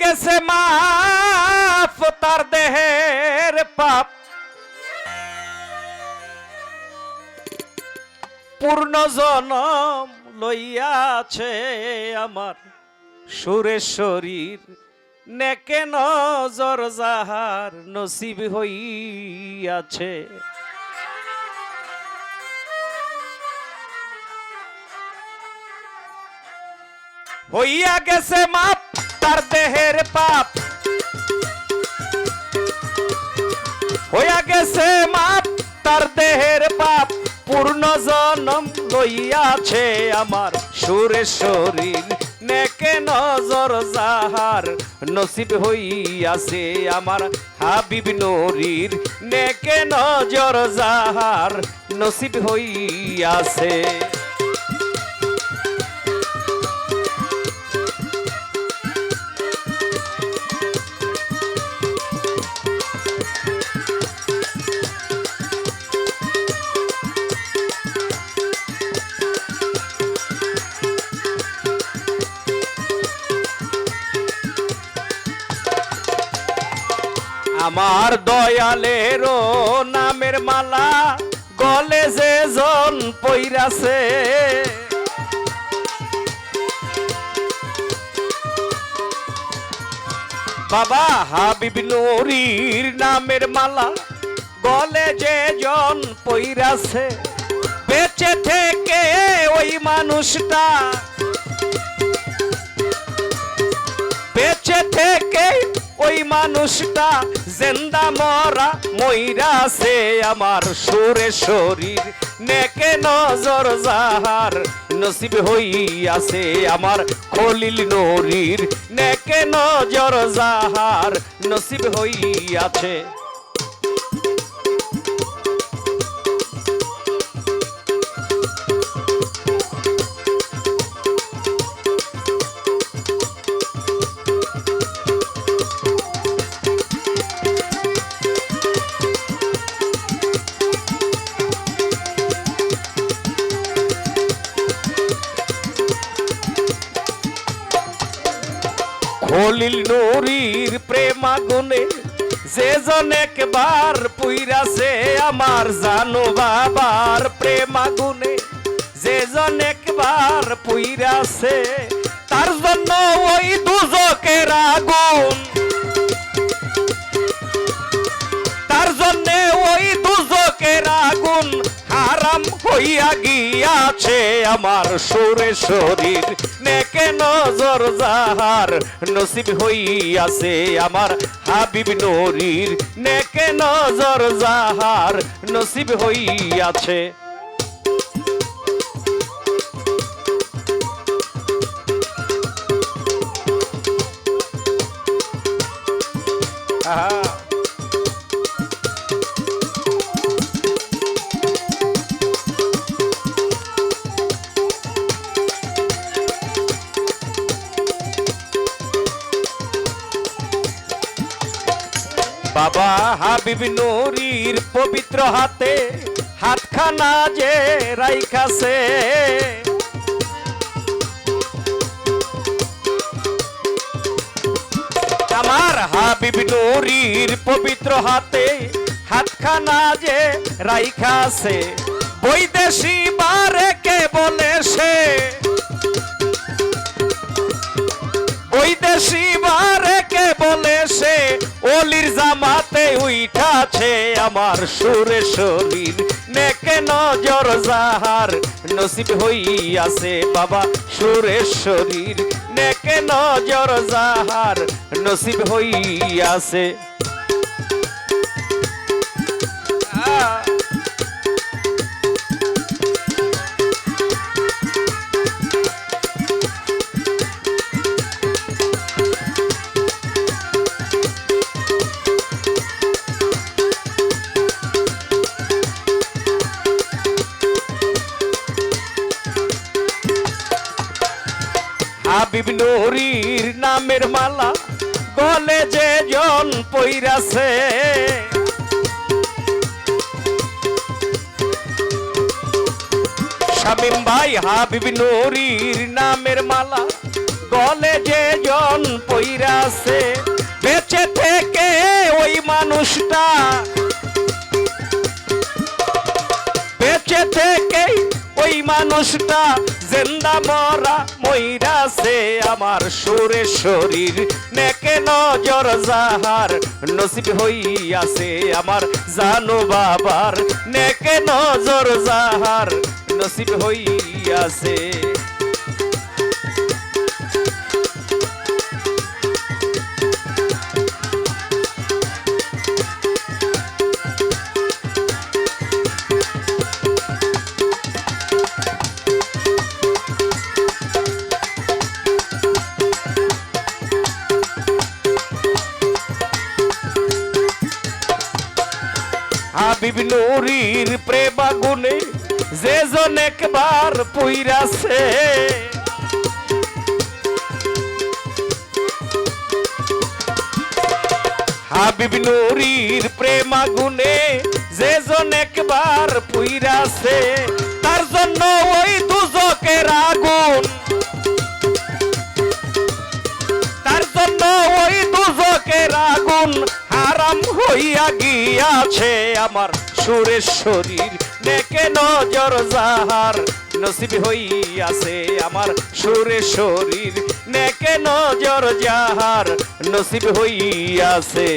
গেছে মাফ তার দেহের পাপ। পূর্ণ জনম লইয়াছে আমার সুরেশ্বরীর নেকে নজর যাহার নসিব হইয়াছে। হইয়া গেছে মাপ। তার দেহের পাপ হইয়া গেছে মাপ তার দেহের পাপ পূর্ণ জনম লইয়াছে আমার। সুরেশ্বরীর নেকে নজর যাহার, নসিব হইয়াছে আমার হাবিব নরীর। নেকে নজর যাহার, নসিব হইয়াছে। আমার দয়ালেরও নামের মালা গলে যে জন পইরাছে। বাবা, হাবিব নুরির নামের মালা গলে যে জন পইরাছে। বেঁচে থেকে ওই মানুষটা মানুষটা জেন্দা মরা মইরাছে আমার সুরে শরীর। নেকে নজর যাহার নসিব হইয়াছে আমার খলিল নরীর। নেকে নজর যাহার নসিব হইয়াছে। আগুনে যে জন একবার পুইরাছে আমার জানো বাবার প্রেম আগুনে। যে জন একবার পুইরাছে, তার জন্য ওই দুজকের আগুন। তার জন্য ওই দুজকের আগুন হারাম হইয়া গিয়াছে আমার সুরে শরীর। নেকে নজর যাহার নসিব হইয়াছে আমার হাবিব নরীর। নেকে নজর যাহার নসিব হইয়াছে। আহা। বাবা হাবিব নুরির পবিত্র হাতে হাতখানা যে রাইখাছে। আমার হাবিব নুরির পবিত্র হাতে হাতখানা যে রাইখাছে। বৈদেশি বারে কে বলে সে ওই উইঠাছে আমার সুরে শরীর নেকে নজর যাহার নসিব হইয়াছে বাবা সুরে শরীর নেকে নজর যাহার নসিব হইয়াছে। আহ। হাবিব নামের মালা গলে যে জন পইরাছে। শামিম ভাই হাবিব নুরির নামের মালা গলে যে জন পইরাছে। বেঁচে থেকে ওই মানুষটা মানুষটা জেন্দা মরা মইরাছে আমার সুরে শরীর। নেকে নজর যাহার নসিব হইয়াছে আমার জানো বাবার। নেকে নজর যাহার নসিব হইয়াছে। হাবিব নুরির প্রেমাগুনে যে জন একবার পুইরাছে। হাবিব নুরির প্রেমাগুনে যে জন একবার পুইরাছে, তার জন্য ওই দুজকের আগুন হারাম হইয়া গিয়াছে আমার সুরের শরীর। নেকে নজর যাহার নসিব হইয়াছে আমার সুরের শরীর। নেকে নজর যাহার নসিব হইয়াছে।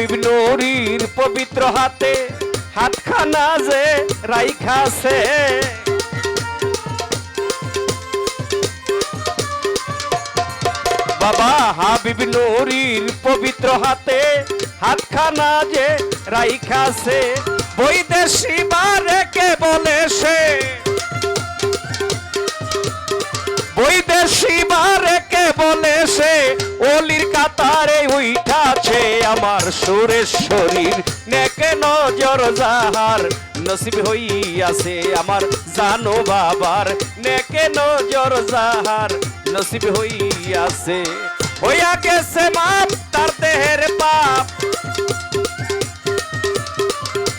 হাবিব নুরির পবিত্র হাতে হাতখানা যে রাইখাছে বাবা হাবিব নুরির পবিত্র হাতে হাতখানা যে রাইখাছে বৈদেশি বারে কে বলে সে? বৈদেশি বারে কে বলে সে? অলির কাতারে উইঠাছে আমার সুরের শরীর, নেকে নজর যাহার নসিব হইয়াছে আমার জানো বাবার, নেকে নজর যাহার নসিব হইয়াছে। হইয়া গেছে মাপ, তার দেহের পাপ।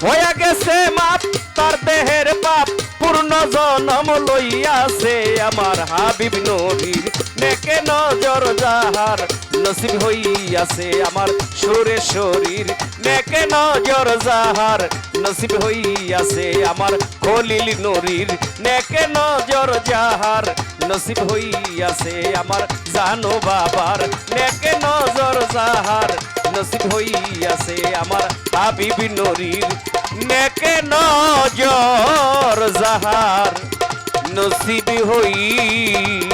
হইয়া গেছে মাপ, তার দেহের পাপ। পূর্ণ জনম লইয়াছে আমার হাবিব নবীর নেকে নজর যাহার নসিব হইয়াছে আমার সুরে শরীর। নেকে নজর যাহার নসিব হইয়াছে আমার খলিল নরীর। নেকে নজর যাহার নসিব হইয়াছে আমার জানো বাবার। নেকে নজর যাহার নসিব হইয়াছে আমার হাবিব নরীর। নেকে নজর যাহার নসিব হইয়াছে।